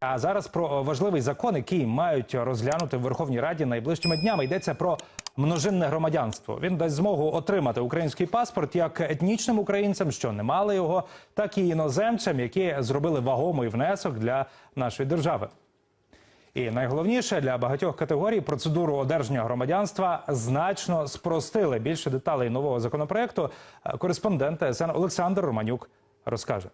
А зараз про важливий закон, який мають розглянути в Верховній Раді найближчими днями. Йдеться про множинне громадянство. Він дасть змогу отримати український паспорт як етнічним українцям, що не мали його, так і іноземцям, які зробили вагомий внесок для нашої держави. І найголовніше для багатьох категорій процедуру одержання громадянства значно спростили. Більше деталей нового законопроекту е, кореспондент ТСН Олександр Романюк розкаже.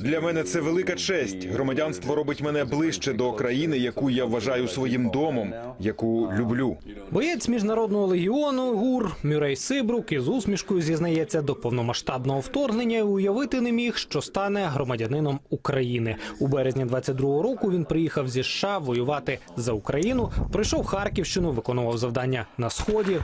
Для мене це велика честь. Громадянство робить мене ближче до країни, яку я вважаю своїм домом, яку люблю. Боєць міжнародного легіону ГУР Мюрей Сибрук із усмішкою зізнається до повномасштабного вторгнення і уявити не міг, що стане громадянином України. У березні 22-го року він приїхав зі США воювати за Україну. Пройшов Харківщину, виконував завдання на сході.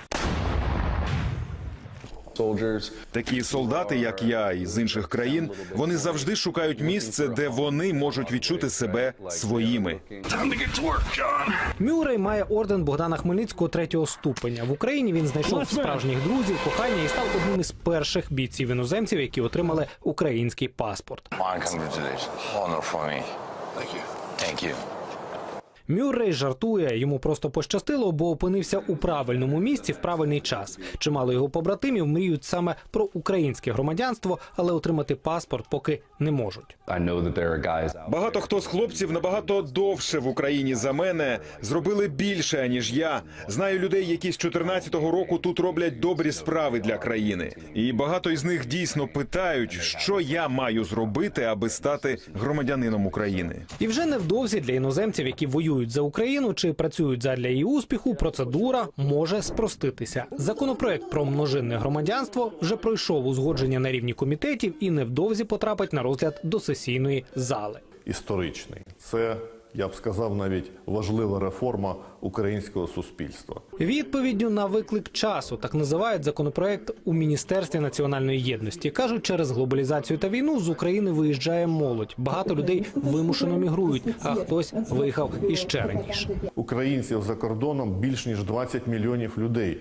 Soldiers. Такі солдати, як я, із інших країн, вони завжди шукають місце, де вони можуть відчути себе своїми. Мюррей має орден Богдана Хмельницького третього ступеня. В Україні він знайшов справжніх друзів, кохання і став одним із перших бійців іноземців, які отримали український паспорт. Thank you. Мюррей жартує, йому просто пощастило, бо опинився у правильному місці в правильний час. Чимало його побратимів мріють саме про українське громадянство, але отримати паспорт поки не можуть. Багато хто з хлопців набагато довше в Україні за мене зробили більше ніж я. Знаю людей, які з 14-го року тут роблять добрі справи для країни, і багато із них дійсно питають, що я маю зробити, аби стати громадянином України. І вже невдовзі для іноземців, які воюють за Україну чи працюють задля її успіху, процедура може спроститися. Законопроект про множинне громадянство вже пройшов узгодження на рівні комітетів і невдовзі потрапить на розгляд до сесійної зали. історичний. Це я б сказав навіть важлива реформа українського суспільства. Відповіддю на виклик часу так називають законопроект у міністерстві національної єдності. кажуть, через глобалізацію та війну з України виїжджає молодь. Багато людей вимушено мігрують, а хтось виїхав іще раніше. Українців за кордоном більш ніж 20 мільйонів людей.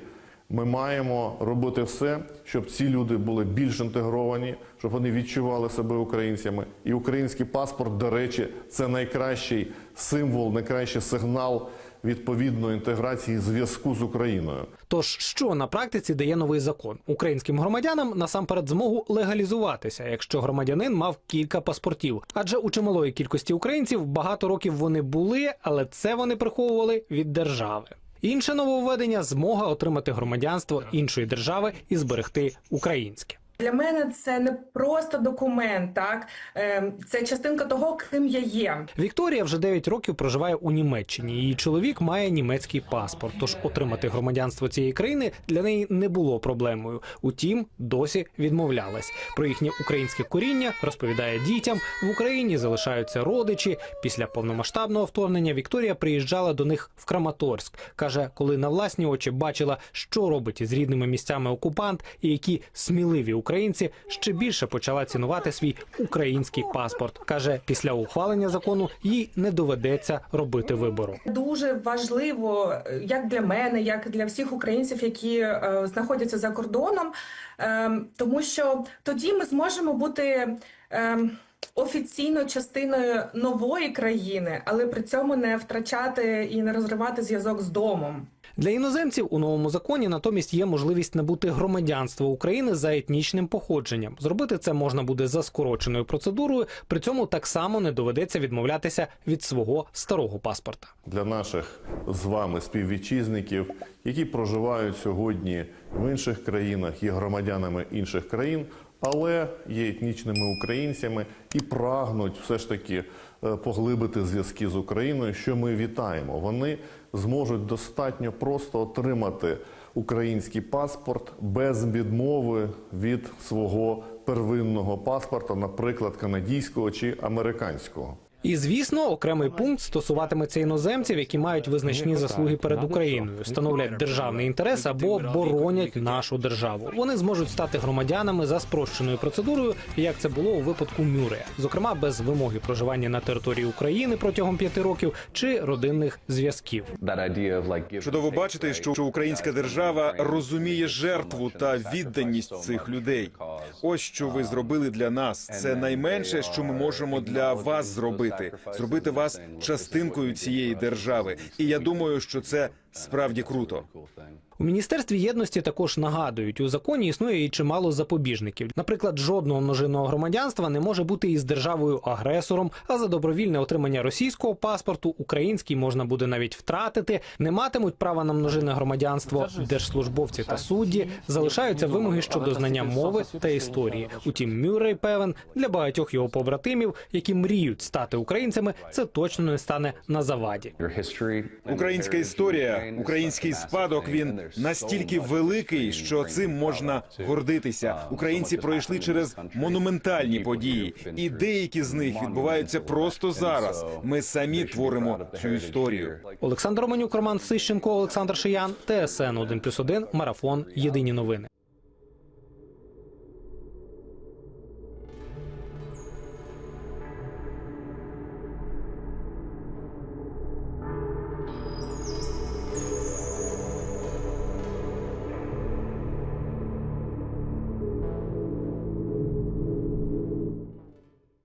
Ми маємо робити все, щоб ці люди були більш інтегровані, щоб вони відчували себе українцями. І український паспорт, до речі, це найкращий символ, найкращий сигнал відповідної інтеграції зв'язку з Україною. Тож що на практиці дає новий закон українським громадянам насамперед змогу легалізуватися, якщо громадянин мав кілька паспортів. Адже у чималої кількості українців багато років вони були, але це вони приховували від держави. Інше нововведення змога отримати громадянство іншої держави і зберегти українське. Для мене це не просто документ, так Ем, це частинка того, ким я є. Вікторія вже 9 років проживає у Німеччині. Її чоловік має німецький паспорт. Тож отримати громадянство цієї країни для неї не було проблемою. Утім, досі відмовлялась. Про їхнє українське коріння розповідає дітям. В Україні залишаються родичі. Після повномасштабного вторгнення Вікторія приїжджала до них в Краматорськ. каже, коли на власні очі бачила, що робить із рідними місцями окупант, і які сміливі українці ще більше почала цінувати свій український паспорт. каже, після ухвалення закону їй не доведеться робити вибору. Дуже важливо, е, як для мене, як для всіх українців, які е, знаходяться за кордоном, ем, тому що тоді ми зможемо бути. ем, Офіційно частиною нової країни, але при цьому не втрачати і не розривати зв'язок з домом. Для іноземців у новому законі натомість є можливість набути громадянство України за етнічним походженням. Зробити це можна буде за скороченою процедурою. При цьому так само не доведеться відмовлятися від свого старого паспорта. для наших з вами співвітчизників, які проживають сьогодні в інших країнах, є громадянами інших країн, але є етнічними українцями і прагнуть все ж таки е, поглибити зв'язки з Україною, що ми вітаємо. Вони зможуть достатньо просто отримати український паспорт без відмови від свого первинного паспорта, наприклад, канадійського чи американського. І звісно, окремий пункт стосуватиметься іноземців, які мають визначні заслуги перед Україною, становлять державний інтерес або боронять нашу державу. Вони зможуть стати громадянами за спрощеною процедурою, як це було у випадку Мюрея, зокрема без вимоги проживання на території України протягом п'яти років чи родинних зв'язків. Чудово бачити, що що українська держава розуміє жертву та відданість цих людей. Ось що ви зробили для нас. Це найменше, що ми можемо для вас зробити. Зробити вас частинкою цієї держави. І я думаю, що це справді круто. У міністерстві єдності також нагадують, у законі існує і чимало запобіжників. Наприклад, жодного множинного громадянства не може бути із державою агресором. А за добровільне отримання російського паспорту український можна буде навіть втратити. Не матимуть права на множинне громадянство держслужбовці та судді. Залишаються вимоги щодо знання мови та історії. Утім, Мюррей певен для багатьох його побратимів, які мріють стати українцями, це точно не стане на заваді. Українська історія, український спадок. Він настільки великий, що цим можна гордитися. Українці пройшли через монументальні події, і деякі з них відбуваються просто зараз. Ми самі творимо цю історію. Олександр Романюк, Роман Сищенко, Олександр Шиян, ТСН 1+,1, Марафон. Єдині новини.